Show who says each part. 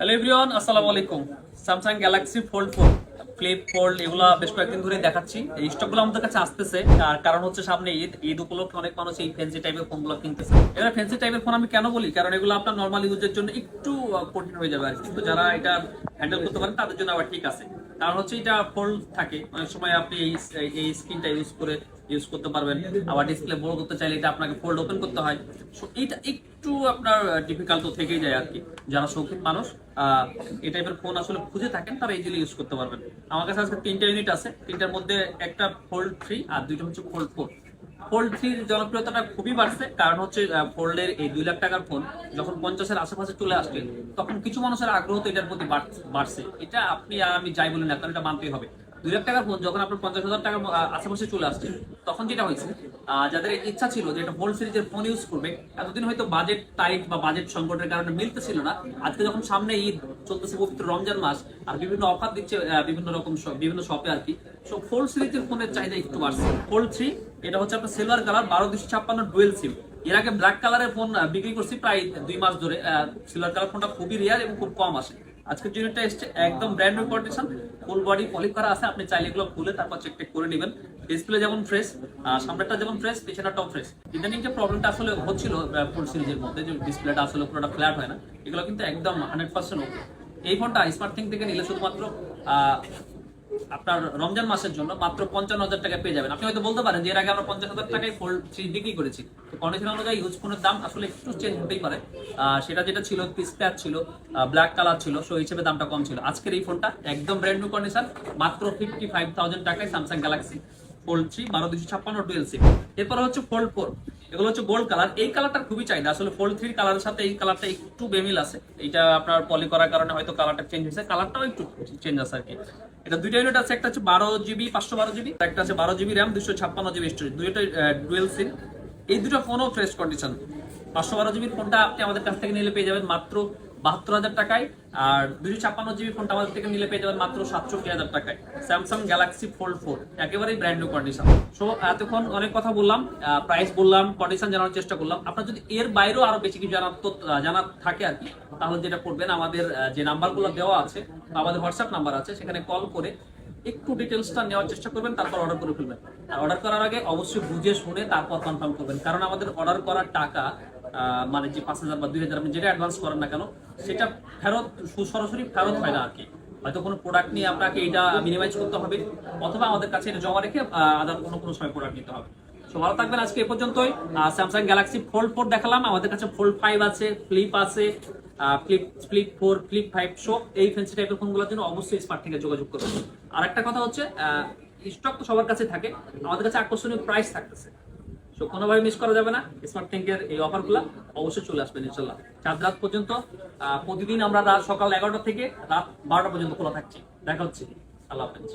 Speaker 1: Hello everyone আসসালামু আলাইকুম। Samsung Galaxy Fold four flip fold এগুলো বেশ কয়েকদিন ধরে দেখাচ্ছি। এই স্টকগুলো আমাদের কাছে আসতেছে আর কারণ হচ্ছে সামনে ঈদ। ঈদ উপলক্ষে অনেক মানুষ এই ফ্যান্সি টাইপের ফোনগুলো কিনতেছে। এবার ফ্যান্সি টাইপের ফোন আমি কেন বলি? কারণ এগুলো আপনার নর্মাল ইউজের জন্য একটু কঠিন হয়ে যাবে আর। কিন্তু যারা এটা হ্যান্ডেল করতে পারেন, তাদের জন্য আবার ঠিক আছে। কারণ হচ্ছে এটা ফোল্ড থাকে। অনেক সময় আপনি এই এই স্ক্রিনটা ইউজ করে ইউজ করতে পারবেন। আবার ডিসপ্লে বড় করতে চাইলে এটা আপনাকে ফোল্ড ওপেন করতে হয়। সো এটা একটু আপনার ডিফিকাল্ট তো থেকেই যায় আর কি যারা শৌখিন মানুষ এই টাইপের ফোন আসলে খুঁজে থাকেন, তারা ইজিলি ইউজ করতে পারবেন। আমার কাছে আজকে তিনটা ইউনিট আছে। তিনটার মধ্যে একটা ফোল্ড থ্রি আর দুইটা হচ্ছে ফোল্ড ফোর ফোল্ড থ্রির জনপ্রিয়তাটা খুবই বাড়ছে। কারণ হচ্ছে ফোল্ডের এই দুই লাখ টাকার ফোন যখন পঞ্চাশের আশেপাশে চলে আসছে তখন কিছু মানুষের আগ্রহ তো এটার প্রতি বাড়ছে- এটা আপনি আমি যাই বলি না, কারণ এটা মানতেই হবে। দুই লাখ টাকার ফোন যখন আপনার পঞ্চাশ হাজার টাকার আশেপাশে চলে আসছে, তখন যেটা হয়েছে যাদের ইচ্ছা ছিল যে একটা ফোল্ড সিরিজের ফোন ইউজ করবে, এতদিন হয়তো বাজেট টাইট বা বাজেট সংকটের কারণে মিলতেছিল না। আজকে যখন সামনে ঈদ, চলতেছে পবিত্র রমজান মাস, আর বিভিন্ন অফার দিচ্ছে বিভিন্ন রকম বিভিন্ন শপে আর কি সো ফোল্ড সিরিজের ফোনের চাহিদা একটু বাড়ছে। ফোল্ড থ্রি এটা হচ্ছে আপনার সিলভার কালার বারো দুশো ছাপ্পান্ন ডুয়েল সিম এর আগে ব্ল্যাক কালারের ফোন বিক্রি করছি প্রায় দুই মাস ধরে। সিলভার কালার ফোনটা খুবই রেয়ার এবং খুব কম আসে। আজকের ইউনিটটা এসছে একদম brand new condition full body polish করা আছে, আপনি চাইলে এগুলো খুলে তারপর চেক টেক করে নেবেন। ডিসপ্লে যেমন ফ্রেশ সামনেরটা যেমন ফ্রেশ পিছনেরটাও ফ্রেশ ইদানিং যে প্রবলেমটা আসলে হচ্ছিল ফুল সিরিজের মধ্যে, যে ডিসপ্লেটা আসলে পুরোটা ফ্ল্যাট হয় না, এগুলো কিন্তু একদম হান্ড্রেড পার্সেন্ট ওকে এই ফোনটা স্মার্ট থিং থেকে নিলে শুধুমাত্র আপনার রমজান মাসের জন্য মাত্র পঞ্চান্ন হাজার টাকা পেয়ে যাবেন। আপনি হয়তো বলতে পারেন যে এর আগে আমরা পঞ্চাশ হাজার টাকায় ফোল্ড থ্রি বিক্রি করেছি? তো কন্ডিশন অনুযায়ী ইউজ ফোনের দাম আসলে একটু চেঞ্জ হতেই পারে। সেটা যেটা ছিল প্যাচ ছিল ব্ল্যাক কালার ছিল সো হিসেবে দামটা কম ছিল। আজকের এই ফোনটা একদম ব্র্যান্ড নিউ কন্ডিশন মাত্র ফিফটি ফাইভ থাউজেন্ড টাকায় স্যামসাং গ্যালাক্সি ফোল্ড থ্রি বারো দুশো ছাপ্পান্ন এরপর হচ্ছে ফোল্ড ফোর এগুলো হচ্ছে গোল্ড কালার এই কালারটা খুবই চাহিদা। আসলে ফোল্ড থ্রির কালারের সাথে এই কালারটা একটু বেমিল আছে। এটা আপনার পলি করার কারণে হয়তো কালারটা চেঞ্জ হয়েছে। কালারটাও একটু চেঞ্জ আছে আর কি এটা দুইটা ইউনিট আছে। একটা হচ্ছে বারো জিবি পাঁচশো বারো জিবি একটা আছে বারো জিবি র্যাম দুশো ছাপ্পান্ন জিবি স্টোরেজ দুইটা ডুয়েল সিম এই দুটো ফোনও ফ্রেশ কন্ডিশন পাঁচশো বারো জিবির ফোনটা আপনি আমাদের কাছ থেকে নিলে পেয়ে যাবেন মাত্র বাহাত্তর হাজার টাকায়, আর দুশো ছাপ্পান্ন জিবি ফোনটা আমাদের থেকে নিলে পেয়ে যাবেন মাত্র সাতষট্টি হাজার টাকায়। স্যামসাং গ্যালাক্সি ফোল্ড ফোর একেবারেই ব্র্যান্ড নিউ কন্ডিশন সো এতক্ষণ অনেক কথা বললাম প্রাইস বললাম কন্ডিশন জানার চেষ্টা করলাম। আপনার যদি এর বাইরেও আরও বেশি কিছু জানার জানার থাকে আর কি, তাহলে যেটা করবেন, আমাদের যে নাম্বারগুলো দেওয়া আছে, আমাদের হোয়াটসঅ্যাপ নাম্বার আছে, সেখানে কল করে একটু ডিটেলসটা নেওয়ার চেষ্টা করবেন, তারপর অর্ডার করে ফেলবেন। আর অর্ডার করার আগে অবশ্যই বুঝে শুনে তারপর কনফার্ম করবেন। কারণ আমাদের অর্ডার করার টাকা মানে যে পাঁচ হাজার বা দুই হাজার আপনি যেটা অ্যাডভান্স করেন না কেন, সেটা ফেরত সরাসরি ফেরত হয় না আর কি হয়তো কোনো প্রোডাক্ট নিয়ে আপনাকে এটা মিনিমাইজ করতে হবে, অথবা আমাদের কাছে এটা জমা রেখে আদার কোনো কোনো সময় প্রোডাক্ট নিতে হবে। সো ভালো থাকবেন আজকে এ পর্যন্তই। স্যামসাং গ্যালাক্সি ফোল্ড ফোর দেখালাম, আমাদের কাছে ফোল্ড ফাইভ আছে ফ্লিপ আছে flip flip four flip five so এই ফেন্সি টাইপের ফোনগুলোর জন্য অবশ্যই স্মার্ট থেকে যোগাযোগ করবেন আর একটা কথা হচ্ছে স্টক তো সবার কাছে থাকে, আমাদের কাছে আকর্ষণীয় প্রাইস থাকতেছে। সো কোনোভাবে মিস করা যাবে না। স্মার্ট থিঙ্কের এই অফারগুলো অবশ্যই চলে আসবেন ইনশাল্লাহ চার রাত পর্যন্ত প্রতিদিন আমরা রাত সকাল এগারোটা থেকে রাত বারোটা পর্যন্ত খোলা থাকছি। দেখা হচ্ছে। আল্লাহ হাফেজ।